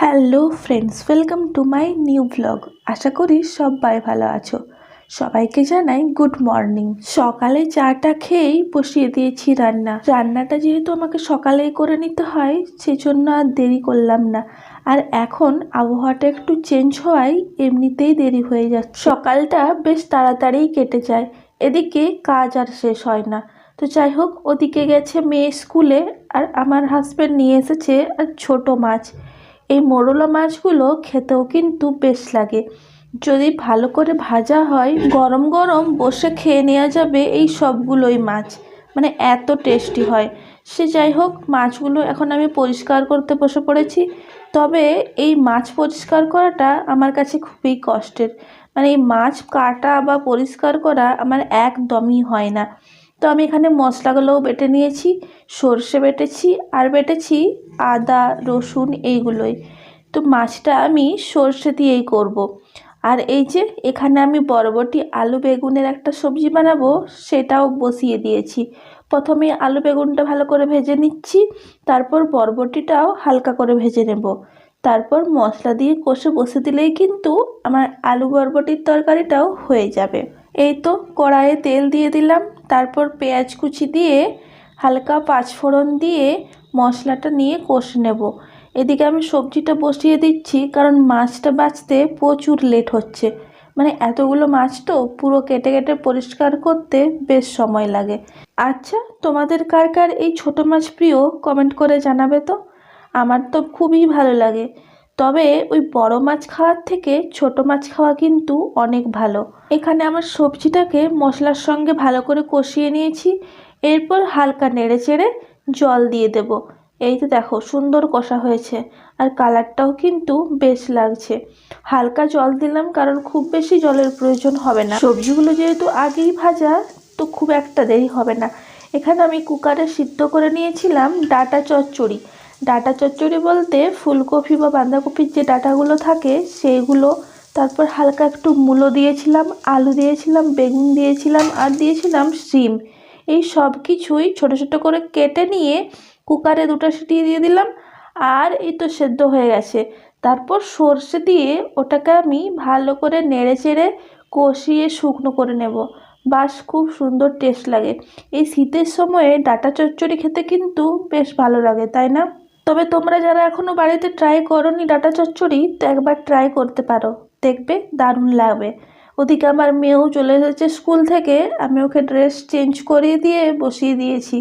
Hello friends, welcome to my new blog. আশা করি সবাই ভালো আছো। সবাইকে জানাই গুড মর্নিং। সকালে চাটা খেয়েই বসিয়ে দিয়েছি রান্না। রান্নাটা যেহেতু আমাকে সকালেই করে নিতে হয়, সেজন্য আর দেরি করলাম না। আর এখন আবহাওয়াটা একটু চেঞ্জ হওয়ায় এমনিতেই দেরি হয়ে যাচ্ছে। সকালটা বেশ তাড়াতাড়িই কেটে যায়। এদিকে কাজ আর শেষ হয় না। তো যাই হোক, ওদিকে গেছে মেয়ে স্কুলে আর আমার হাজব্যান্ড নিয়ে এসেছে আর ছোট মাছ। এই মোরলা মাছগুলো খেতেও কিন্তু বেশ লাগে। যদি ভালো করে ভাজা হয়, গরম গরম বসে খেয়ে নেওয়া যাবে এই সবগুলোই মাছ। মানে এত টেস্টি হয়। সে যাই হোক, মাছগুলো এখন আমি পরিষ্কার করতে বসে পড়েছি। তবে এই মাছ পরিষ্কার করাটা আমার কাছে খুবই কষ্টের। মানে এই মাছ কাটা বা পরিষ্কার করা আমার একদমই হয় না। তো আমি এখানে মশলাগুলোও বেটে নিয়েছি, সর্ষে বেটেছি, আর বেটেছি আদা, রসুন এইগুলোই। তো মাছটা আমি সর্ষে দিয়েই করব। আর এই যে এখানে আমি বরবটি আলু বেগুনের একটা সবজি বানাবো, সেটাও বসিয়ে দিয়েছি। প্রথমে আলু বেগুনটা ভালো করে ভেজে নিচ্ছি, তারপর বরবটিটাও হালকা করে ভেজে নেব। তারপর মশলা দিয়ে কষে বসে দিলেই কিন্তু আমার আলু বরবটির তরকারিটাও হয়ে যাবে। এই তো কড়াইয়ে তেল দিয়ে দিলাম। তারপর পেঁয়াজ কুচি দিয়ে হালকা পাঁচফোড়ন দিয়ে মশলাটা নিয়ে কষে নেব। এদিকে আমি সবজিটা বসিয়ে দিচ্ছি, কারণ মাছটা বাছতে প্রচুর লেট হচ্ছে। মানে এতগুলো মাছ তো পুরো কেটে কেটে পরিষ্কার করতে বেশ সময় লাগে। আচ্ছা তোমাদের কার কার এই ছোট মাছ প্রিয়, কমেন্ট করে জানাবে তো। আমার তো খুবই ভালো লাগে। তবে ওই বড় মাছ খাওয়ার থেকে ছোট মাছ খাওয়া কিন্তু অনেক ভালো। এখানে আমার সবজিটাকে মশলার সঙ্গে ভালো করে কষিয়ে নিয়েছি। এরপর হালকা নেড়ে চেড়ে জল দিয়ে দেব। এই তো দেখো, সুন্দর কষা হয়েছে। আর কালারটাও কিন্তু বেশ লাগছে। হালকা জল দিলাম কারণ খুব বেশি জলের প্রয়োজন হবে না। সবজিগুলো যেহেতু আগেই ভাজা, তো খুব একটা দেরি হবে না। এখানে আমি কুকারে সিদ্ধ করে নিয়েছিলাম ডাটা চচ্চড়ি। ডাটা চচ্চড়ি বলতে ফুলকপি বা বাঁধাকপির যে ডাটাগুলো থাকে সেইগুলো। তারপর হালকা একটু মূলো দিয়েছিলাম, আলু দিয়েছিলাম, বেগুন দিয়েছিলাম আর দিয়েছিলাম শিম। এই সব কিছুই ছোটো ছোটো করে কেটে নিয়ে কুকারে দুটো সিটি দিয়ে দিলাম আর এই তো সেদ্ধ হয়ে গেছে। তারপর সর্ষে দিয়ে ওটাকে আমি ভালো করে নেড়ে চেড়ে কষিয়ে শুকনো করে নেব। বাস খুব সুন্দর টেস্ট লাগে। এই শীতের সময়ে ডাটা চচ্চড়ি খেতে কিন্তু বেশ ভালো লাগে, তাই না? তবে তোমরা যারা এখনও বাড়িতে ট্রাই করনি ডাটা চচ্চড়ি, তো একবার ট্রাই করতে পারো। দেখবে, দারুণ লাগবে। ওদিকে আমার মেয়েও চলে এসেছে স্কুল থেকে, আমি ওকে ড্রেস চেঞ্জ করিয়ে দিয়ে বসিয়ে দিয়েছি।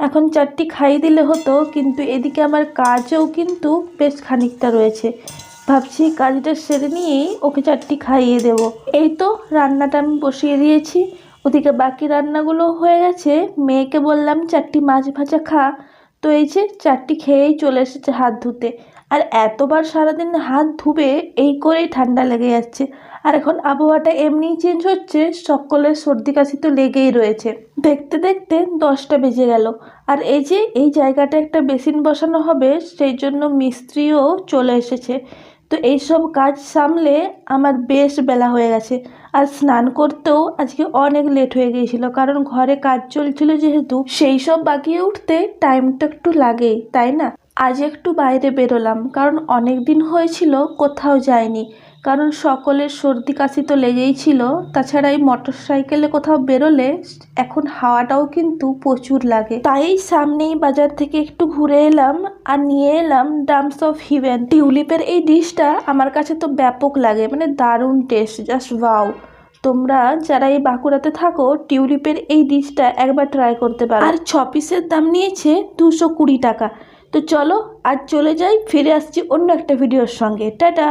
এখন চারটি খাইয়ে দিলে হতো, কিন্তু এদিকে আমার কাজও কিন্তু বেশ খানিকটা রয়েছে। ভাবছি কাজটা সেরে নিয়েই ওকে চারটি খাইয়ে দেব। এই তো, রান্নাটা আমি বসিয়ে দিয়েছি। ওদিকে বাকি রান্নাগুলো হয়ে গেছে। মেয়েকে বললাম, চারটি মাছ ভাজা খা। তো এই যে চারটি খেয়েই চলে এসেছে হাত ধুতে। আর এতবার সারাদিন হাত ধুবে এই করেই ঠান্ডা লেগে যাচ্ছে। আর এখন আবহাওয়াটা এমনিই চেঞ্জ হচ্ছে, সকলের সর্দি কাশি তো লেগেই রয়েছে। দেখতে দেখতে দশটা বেজে গেল। আর এই যে এই জায়গাটা একটা বেসিন বসানো হবে, সেই জন্য মিস্ত্রিও চলে এসেছে। তো এইসব কাজ সামলে আমার বেশ বেলা হয়ে গেছে। আর স্নান করতেও আজকে অনেক লেট হয়ে গিয়েছিল, কারণ ঘরে কাজ চলছিল যেহেতু, সেই সব বাগিয়ে উঠতে টাইমটা একটু লাগেই, তাই না? আজ একটু বাইরে বেরোলাম, কারণ অনেক দিন হয়েছিল কোথাও যায়নি কারণ সকলের সর্দি কাশি তো লেগেই ছিল। তাছাড়া এই মোটর সাইকেলে কোথাও বেরোলে এখন হাওয়াটাও কিন্তু প্রচুর লাগে। তাই সামনেই বাজার থেকে একটু ঘুরে এলাম আর নিয়ে এলাম ডামস অফ হিভেন টিউলিপের এই ডিশটা আমার কাছে তো ব্যাপক লাগে মানে দারুণ টেস্ট জাস্ট ওয়াও তোমরা যারা এই বাঁকুড়াতে থাকো টিউলিপের এই ডিশটা একবার ট্রাই করতে পারো। আর ছ পিসের দাম নিয়েছে দুশো কুড়ি টাকা। তো চলো আজ চলে যাই, ফিরে আসছি অন্য একটা ভিডিওর সঙ্গে। টাটা!